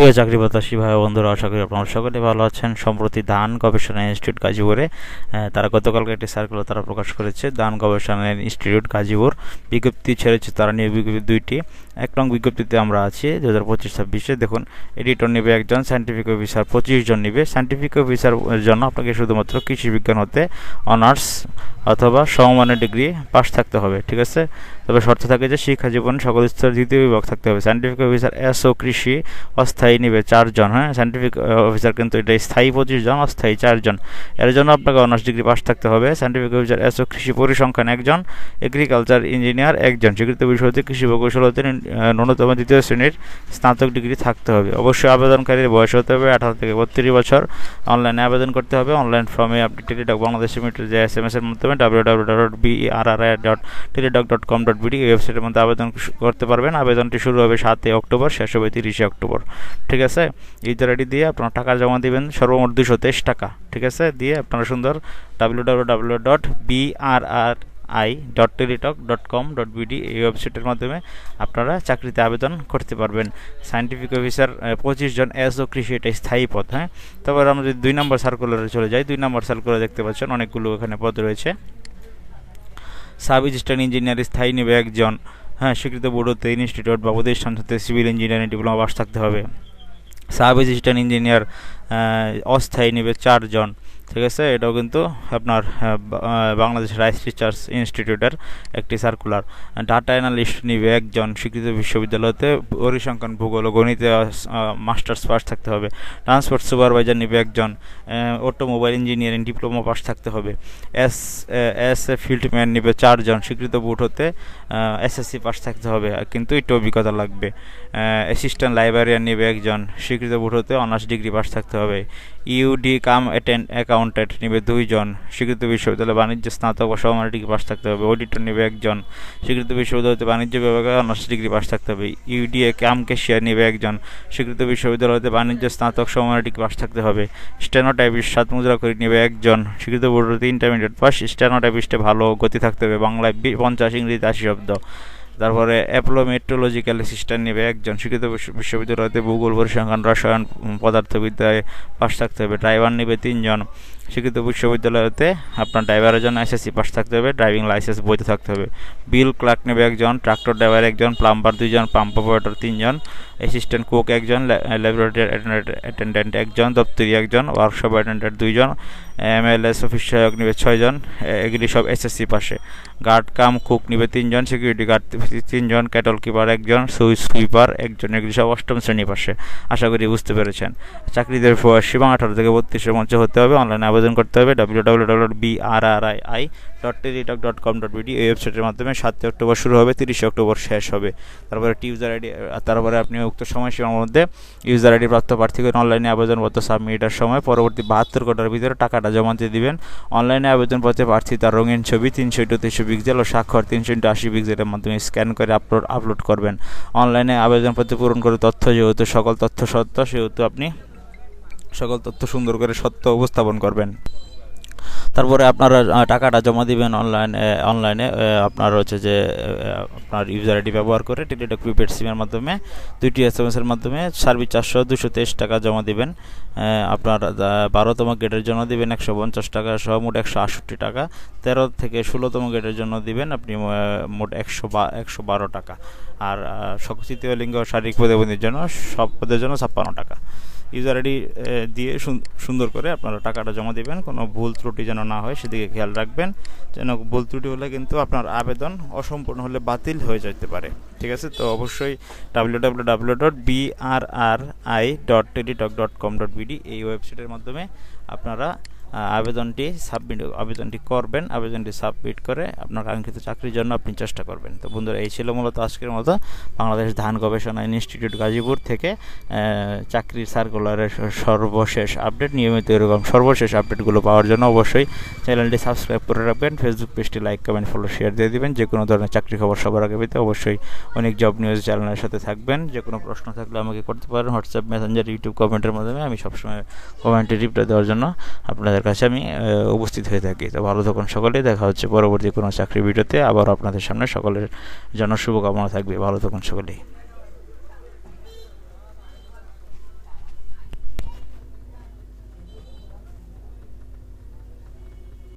প্রিয় চাকরি প্রত্যাশী ভাই বন্ধুরা, আশা করি আপনারা সকলে ভালো আছেন। সম্প্রতি ধান গবেষণা ইনস্টিটিউট গাজীপুরে তারা গতকালকে একটি সার্কুলার তারা প্রকাশ করেছে। ধান গবেষণা ইনস্টিটিউট গাজীপুর বিজ্ঞপ্তি ছেড়েছে, তারা নিয়ে বিজ্ঞপ্তি দুইটি। এক নং বিজ্ঞপ্তিতে আমরা আছি দু হাজার পঁচিশ ছাব্বিশে। দেখুন এডিটর নেবে একজন সায়েন্টিফিক অফিসার পঁচিশ জন নেবে। সায়েন্টিফিক অফিসার জন্য আপনাকে শুধুমাত্র কৃষি বিজ্ঞান হতে অনার্স অথবা সমমানের ডিগ্রি পাস থাকতে হবে, ঠিক আছে? তবে শর্ত থাকে যে শিক্ষা জীবন সকল স্তর দ্বিতীয় বিভাগ থাকতে হবে। সায়েন্টিফিক অফিসার এস ও কৃষি, অস্থায়ী নিবে চারজন হ্যাঁ? সায়েন্টিফিক অফিসার কিন্তু এটা স্থায়ী পঁচিশ জন অস্থায়ী চারজন। এর জন্য আপনাকে অনার্স ডিগ্রি পাস থাকতে হবে। সায়েন্টিফিক অফিসার এস ও কৃষি পরিসংখ্যান একজন এগ্রিকালচার ইঞ্জিনিয়ার একজন। স্বীকৃত বিষয় হতে কৃষি প্রকৌশল হতে আহ, ন্যূনতম দ্বিতীয় শ্রেণির স্নাতক ডিগ্রি থাকতে হবে। অবশ্যই আবেদনকারীর বয়স হতে হবে আঠারো থেকে বত্রিশ বছর। অনলাইনে আবেদন করতে হবে। অনলাইন ফর্মে আপনি টেলিডক বাংলাদেশ লিমিটেড যে এস এম এস এর মাধ্যমে W W dot B R R I dot Teledoc dot com dot BD ওয়েবসাইটের মধ্যে আবেদন করতে পারবেন। আবেদনটি শুরু হবে সাতই অক্টোবর শেষ হবে তিরিশে অক্টোবর। ঠিক আছে? ইউজার আইডি দিয়ে আপনারা টাকা জমা দিবেন, সর্বমোট দুশো তেইশ টাকা, ঠিক আছে? দিয়ে আপনারা সুন্দর W W W dot B R R I dot Teletalk dot com dot BD এই ওয়েবসাইটের মাধ্যমে আপনারা চাকরিতে আবেদন করতে পারবেন। সায়েন্টিফিক অফিসার পঁচিশ জন এস ও কৃষি, এটা স্থায়ী পদ হ্যাঁ? তারপর আমরা যদি দুই নম্বর সার্কুলারে চলে যাই, দুই নম্বর সার্কুলার দেখতে পাচ্ছেন অনেকগুলো এখানে পদ রয়েছে। সাব রেজিস্ট্রার ইঞ্জিনিয়ার স্থায়ী নেবে একজন হ্যাঁ স্বীকৃত বোর্ডতে ইনস্টিটিউট বা প্রতিষ্ঠান হতে সিভিল ইঞ্জিনিয়ারিং ডিপ্লোমা পাস থাকতে হবে। সাব অ্যাসিস্ট্যান্ট ইঞ্জিনিয়ার অস্থায়ী নেবে চারজন। ঠিক আছে? এটাও কিন্তু আপনার বাংলাদেশ রাইস রিসার্চ ইনস্টিটিউটের একটি সার্কুলার ডাটা অ্যানালিস্ট নিবে একজন স্বীকৃত বিশ্ববিদ্যালয়তে। পরিসংখ্যান, ভূগোল ও গণিতে মাস্টার্স পাস থাকতে হবে। ট্রান্সপোর্ট সুপারভাইজার নিবে একজন অটোমোবাইল ইঞ্জিনিয়ারিং ডিপ্লোমা পাস থাকতে হবে। এস এস এ ফিল্ডম্যান নিবে চারজন, স্বীকৃত বুট হতে এসএসসি পাস থাকতে হবে। কিন্তু একটু অভিজ্ঞতা লাগবে। অ্যাসিস্ট্যান্ট লাইব্রেরিয়ান নিবে একজন, স্বীকৃত বুট হতে অনার্স ডিগ্রি পাস থাকতে হবে। ইউডি কাম অ্যাটেন্ড অ্যাকাউন্টেন্ট নিবে দুইজন। স্বীকৃত বিশ্ববিদ্যালয় বাণিজ্য, স্নাতক ও সমমানের ডিগ্রি পাস থাকতে হবে। অডিটর নিবে একজন। স্বীকৃত বিশ্ববিদ্যালয়তে বাণিজ্য বিভাগে অনার্স ডিগ্রি পাস থাকতে হবে। ইউডিএ কাম ক্যাশিয়ার নিবে একজন। স্বীকৃত বিশ্ববিদ্যালয়তে বাণিজ্য, স্নাতক সমমানের ডিগ্রি পাস থাকতে হবে। স্টেনোটাইপিস্ট সাত মুদ্রা করে নেবে একজন। স্বীকৃত বোর্ডতে ইন্টারমিডিয়েট পাস স্টেনোটাইপিস্টে ভালো গতি থাকতে হবে। বাংলায় পঞ্চাশ, ইংরেজিতে আশি শব্দ। তারপরে অ্যাপলো মেট্রোলজিক্যাল অ্যাসিস্ট্যান্ট নেবে একজন। স্বীকৃত বিশ্ববিদ্যালয়তে ভূগোল, পরিসংখ্যান, রসায়ন পদার্থবিদ্যায় পাশ থাকতে হবে। ড্রাইভার নেবে তিনজন। স্বীকৃত বিশ্ববিদ্যালয়তে আপনার ড্রাইভারের জন্য এসএসসি পাস থাকতে হবে ড্রাইভিং লাইসেন্স বইতে থাকতে হবে। বিল ক্লার্ক নেবে একজন ট্রাক্টর ড্রাইভার একজন প্লাম্বার দুইজন পাম্প অপারেটর তিনজন অ্যাসিস্ট্যান্ট কুক একজন ল্যাবরেটরি অ্যাটেন্ডেন্ট একজন, দপ্তরি একজন ওয়ার্কশপ অ্যাটেন্ডেন্ট দুইজন এমএলএস অফিস সহায়ক নেবে ছয়জন এগুলি সব এসএসসি পাশে গার্ড কাম কুক নিবে তিনজন সিকিউরিটি গার্ড তিনজন ক্যাটল কিপার একজন সুইচ সুইপার একজন, এগুলি সব অষ্টম শ্রেণি পাশে আশা করি বুঝতে পেরেছেন। চাকরিদের বয়স সীমা আঠারো থেকে বত্রিশের মধ্যে হতে হবে অনলাইনে আবেদন করতে হবে W W W B R R I dot Teletalk dot com dot BD এই ওয়েবসাইটের মাধ্যমে সাতই অক্টোবর শুরু হবে, তিরিশে অক্টোবর শেষ হবে। তারপরে ইউজার আইডি তারপরে আপনি উক্ত সময়সীমার মধ্যে ইউজার আইডি প্রাপ্ত প্রার্থীকে অনলাইনে আবেদনপত্র সাবমিটের সময় পরবর্তী বাহাত্তর ঘণ্টার ভিতরে টাকাটা জমা দিয়ে দিবেন। অনলাইনে আবেদনপত্রে প্রার্থী তার রঙিন ছবি তিনশো ইন্টু তিনশো পিক্সেল ও স্বাক্ষর তিনশো ইন্টু আশি পিক্সেলের মাধ্যমে স্ক্যান করে আপলোড আপলোড করবেন। অনলাইনে আবেদনপত্র পূরণ করে তথ্য, যেহেতু সকল তথ্য সত্য, সেহেতু আপনি সকল তথ্য সুন্দর করে সত্য উপস্থাপন করবেন। তারপরে আপনারা টাকাটা জমা দিবেন অনলাইন অনলাইনে আপনার হচ্ছে যে আপনার ইউজার আইডি ব্যবহার করে টেলিটক প্রিপেড সিমের মাধ্যমে, দুইটি এস এম এর মাধ্যমে সার্ভিস চারশো দুশো তেইশ টাকা জমা দিবেন। আপনার বারোতম গেটের জন্য দিবেন একশো পঞ্চাশ টাকা, সহ মোট একশো আটষট্টি টাকা। তেরো থেকে ষোলোতম গেটের জন্য দিবেন আপনি মোট একশো বা, একশো বারো টাকা। আর তৃতীয় লিঙ্গ শারীরিক প্রতিবন্ধীর জন্য, সব পদের জন্য ছাপ্পান্ন টাকা। ইউজার আইডি দিয়ে সুন- সুন্দর করে আপনারা টাকাটা জমা দেবেন, কোনো ভুল ত্রুটি যেন না হয় সেদিকে খেয়াল রাখবেন। যেন ভুল ত্রুটি হলে কিন্তু আপনার আবেদন অসম্পূর্ণ হলে বাতিল হয়ে যেতে পারে। ঠিক আছে? তো অবশ্যই W dot B R R I dot Teletalk dot com dot এই ওয়েবসাইটের মাধ্যমে আপনারা আবেদনটি সাবমিট আবেদনটি করবেন, আবেদনটি সাবমিট করে আপনার কাঙ্ক্ষিত চাকরির জন্য আপনি চেষ্টা করবেন। তো বন্ধুরা, এই ছিল মূলত আজকের মতো বাংলাদেশ ধান গবেষণা ইনস্টিটিউট গাজীপুর থেকে চাকরির সার্কুলারের সর্বশেষ আপডেট নিয়মিত এরকম সর্বশেষ আপডেটগুলো পাওয়ার জন্য অবশ্যই চ্যানেলটি সাবস্ক্রাইব করে রাখবেন। ফেসবুক পেজটি লাইক কমেন্ট ফলো শেয়ার দিয়ে দিবেন। যে কোনো ধরনের চাকরি খবর সবার আগে পেতে অবশ্যই অনেক জব নিউজ চ্যানেলের সাথে থাকবেন। যে কোনো প্রশ্ন থাকলে আমাকে করতে পারেন। হোয়াটসঅ্যাপ মেসেঞ্জার ইউটিউব কমেন্টের মাধ্যমে আমি সবসময় কমেন্টে রিপ্লাই দেওয়ার জন্য আপনাদের কাছে আমি উপস্থিত হয়ে থাকি। তো ভালো থাকুন সকলেই দেখা হচ্ছে পরবর্তী কোনো চাকরি ভিডিওতে। আবার আপনাদের সামনে সকলের জন্য শুভকামনা থাকবে। ভালো থাকুন সকলেই।